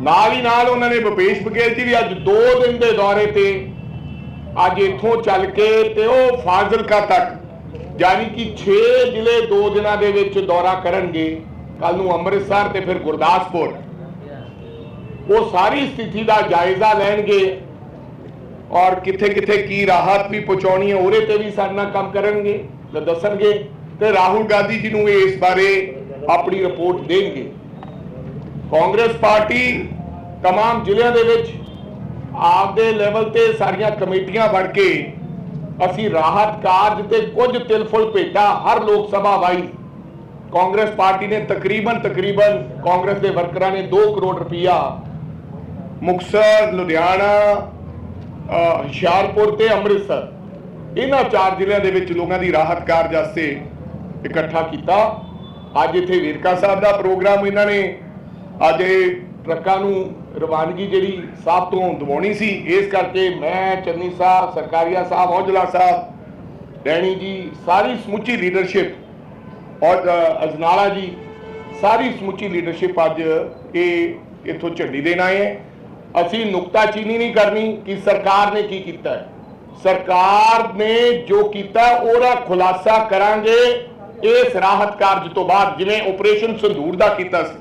ਨਾਲ ਹੀ ਨਾਲ ਉਹਨਾਂ ਨੇ ਭੁਪੇਸ਼ ਬਘੇਲ ਜੀ ਵੀ ਅੱਜ 2 ਦਿਨ ਦੇ ਦੌਰੇ ਤੇ ਅੱਜ ਇੱਥੋਂ ਚੱਲ ਕੇ ਤੇ ਉਹ ਫਾਜ਼ਿਲਕਾ ਤੱਕ, ਯਾਨੀ ਕਿ 6 ਜ਼ਿਲ੍ਹੇ 2 ਦਿਨਾਂ ਦੇ ਵਿੱਚ ਦੌਰਾ ਕਰਨਗੇ। ਕੱਲ ਨੂੰ ਅੰਮ੍ਰਿਤਸਰ ਤੇ ਫਿਰ ਗੁਰਦਾਸਪੁਰ। ਉਹ ਸਾਰੀ ਸਥਿਤੀ ਦਾ ਜਾਇਜ਼ਾ ਲੈਣਗੇ ਔਰ ਕਿੱਥੇ ਕਿੱਥੇ ਕੀ ਰਾਹਤ ਵੀ ਪਹੁੰਚਾਉਣੀ ਹੈ, ਉਹਦੇ ਤੇ ਵੀ ਸਾਡੇ ਨਾਲ ਕੰਮ ਕਰਨਗੇ ਦੱਸਣਗੇ। ਤੇ ਰਾਹੁਲ ਗਾਂਧੀ ਜੀ ਨੂੰ ਇਸ ਬਾਰੇ ਆਪਣੀ ਰਿਪੋਰਟ ਦੇਣਗੇ। ਕਾਂਗਰਸ ਪਾਰਟੀ तमाम ਜ਼ਿਲ੍ਹਿਆਂ ਦੇ ਵਿੱਚ ਆਪਦੇ ਲੈਵਲ ਤੇ ਸਾਰੀਆਂ ਕਮੇਟੀਆਂ ਬਣ ਕੇ ਅਸੀਂ ਰਾਹਤ ਕਾਰਜ ਤੇ ਕੁਝ ਤਿਲਫੁਲ ਭੇਟਾ ਹਰ ਲੋਕ ਸਭਾ ਵਾਈ ਕਾਂਗਰਸ ਪਾਰਟੀ ਨੇ ਤਕਰੀਬਨ ਤਕਰੀਬਨ ਕਾਂਗਰਸ ਦੇ ਵਰਕਰਾਂ ਨੇ 2 ਕਰੋੜ ਰੁਪਇਆ ਮੁਕਤਸਰ ਲੁਧਿਆਣਾ ਅ, ਹੁਸ਼ਿਆਰਪੁਰ ਤੇ ਅੰਮ੍ਰਿਤਸਰ ਇਹਨਾਂ ਚਾਰ ਜ਼ਿਲ੍ਹਿਆਂ ਦੇ ਵਿੱਚ ਲੋਕਾਂ ਦੀ ਰਾਹਤ ਕਾਰਜ ਵਾਸਤੇ ਇਕੱਠਾ ਕੀਤਾ ਅੱਜ ਇੱਥੇ ਵੇਰਕਾ ਸਾਹਿਬ ਦਾ ਪ੍ਰੋਗਰਾਮ ਇਹਨਾਂ ਨੇ ਅੱਜ ਇਹ ਟਰੱਕਾਂ ਨੂੰ ਰਵਾਨਗੀ ਜਿਹੜੀ ਸਾਹਿਬ ਤੋਂ ਦਿਵਾਉਣੀ ਸੀ, ਇਸ ਕਰਕੇ ਮੈਂ ਚੰਨੀ ਸਾਹਿਬ, ਸਰਕਾਰੀਆ ਸਾਹਿਬ, ਔਜਲਾ ਸਾਹਿਬ, ਡੈਣੀ ਜੀ, ਸਾਰੀ ਸਮੁੱਚੀ ਲੀਡਰਸ਼ਿਪ ਔਰ ਅਜਨਾਲਾ ਜੀ, ਸਾਰੀ ਸਮੁੱਚੀ ਲੀਡਰਸ਼ਿਪ ਅੱਜ ਇਹ ਇੱਥੋਂ ਝੰਡੀ ਦੇਣ ਆਏ ਹੈ। ਅਸੀਂ ਨੁਕਤਾਚੀਨੀ ਨਹੀਂ ਕਰਨੀ ਕਿ ਸਰਕਾਰ ਨੇ ਕੀ ਕੀਤਾ ਹੈ। ਸਰਕਾਰ ਨੇ ਜੋ ਕੀਤਾ, ਉਹਦਾ ਖੁਲਾਸਾ ਕਰਾਂਗੇ ਇਸ ਰਾਹਤ ਕਾਰਜ ਤੋਂ ਬਾਅਦ, ਜਿਵੇਂ ਆਪਰੇਸ਼ਨ ਸੰਦੂਰ ਦਾ ਕੀਤਾ ਸੀ।